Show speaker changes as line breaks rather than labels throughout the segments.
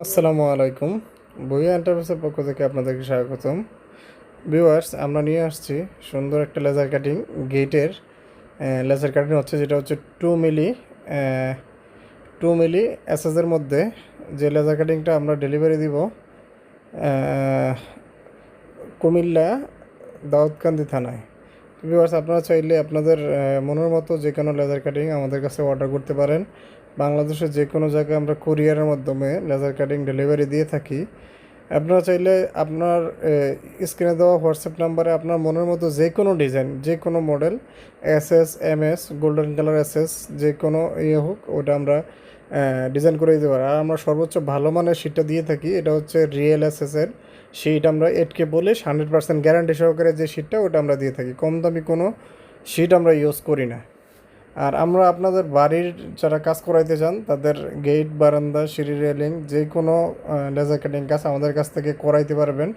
আসসালামু আলাইকুম। বইয়া এন্টারপ্রাইজের পক্ষ থেকে আপনাদেরকে স্বাগতম। ভিউয়ার্স আমরা নিয়ে আসছি সুন্দর একটা লেজার কাটিং গেটের লেজার কাটিং হচ্ছে যেটা হচ্ছে টু মিলি টু মিলি এসএসের মধ্যে যে লেজার কাটিংটা আমরা ডেলিভারি দিব কুমিল্লা দাউদকান্দি থানায়। ভিউয়ার্স আপনারা চাইলে আপনাদের মনের মতো যে কোনো লেজার কাটিং আমাদের কাছে অর্ডার করতে পারেন। বাংলাদেশের যে কোনো জায়গায় আমরা কুরিয়ারের মাধ্যমে লেজার কাটিং ডেলিভারি দিয়ে থাকি। আপনারা চাইলে আপনার স্ক্রিনে দেওয়া হোয়াটসঅ্যাপ নাম্বারে আপনার মনের মতো যে কোনো ডিজাইন যে কোনো model S S M S golden colour S S যে কোনো ইয়ে হোক, ওটা আমরা ডিজাইন করে দিতে পারি। আর আমরা সর্বোচ্চ ভালো মানের শীটটা দিয়ে থাকি, এটা হচ্ছে রিয়েল এস এর। শীট আমরা এটকে বলে হান্ড্রেড পার্সেন্ট গ্যারান্টি সহকারে যে শিটটা ওটা আমরা দিয়ে থাকি। কম দামি কোনো শিট আমরা ইউজ করি না। আর আমরা আপনাদের বাড়ির যারা কাজ করাইতে চান, তাদের গেট বারান্দা, সিঁড়ি রেলিং যে কোনো লেজার কাটিং কাজ আমাদের কাছ থেকে করাইতে পারবেন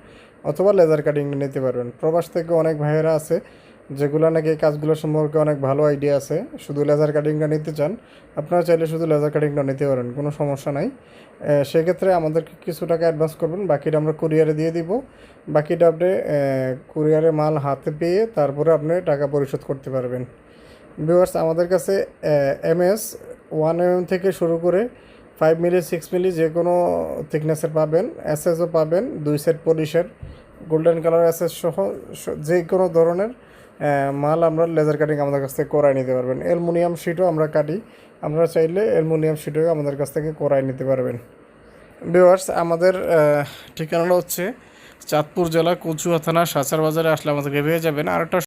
অথবা লেজার কাটিং নিতে পারবেন। প্রবাস থেকে অনেক ভাইয়েরা আছে যেগুলো নাকি এই কাজগুলো সম্পর্কে অনেক ভালো আইডিয়া আছে, শুধু লেজার কাটিংটা নিতে চান, আপনারা চাইলে শুধু লেজার কাটিংটা নিতে পারেন, কোনো সমস্যা নাই। সেক্ষেত্রে আমাদেরকে কিছু টাকা অ্যাডভান্স করবেন, বাকিটা আমরা কুরিয়ারে দিয়ে দিব। বাকিটা আপনি কুরিয়ারে মাল হাতে পেয়ে তারপরে আপনি টাকা পরিশোধ করতে পারবেন। ভিউয়ার্স আমাদের কাছে এম এস ওয়ান এম থেকে শুরু করে ফাইভ মিলি সিক্স মিলি যে কোনো থিকনেসের পাবেন এসএসও পাবেন, দুই সেট পলিশের গোল্ডেন কালার এসএস সহ যে কোনো ধরনের মাল আমরা লেজার কাটিং আমাদের কাছ থেকে করাই নিতে পারবেন। অ্যালমোনিয়াম শিটও আমরা কাটি। আমরা চাইলে অ্যালমোনিয়াম শিটও আমাদের কাছ থেকে করাই নিতে পারবেন। ভিওয়ার্স আমাদের ঠিকানাটা হচ্ছে চাঁদপুর জেলা কচুয়া থানা, সাচার বাজারে আসলে আমাদেরকে পেয়ে যাবেন। আর একটা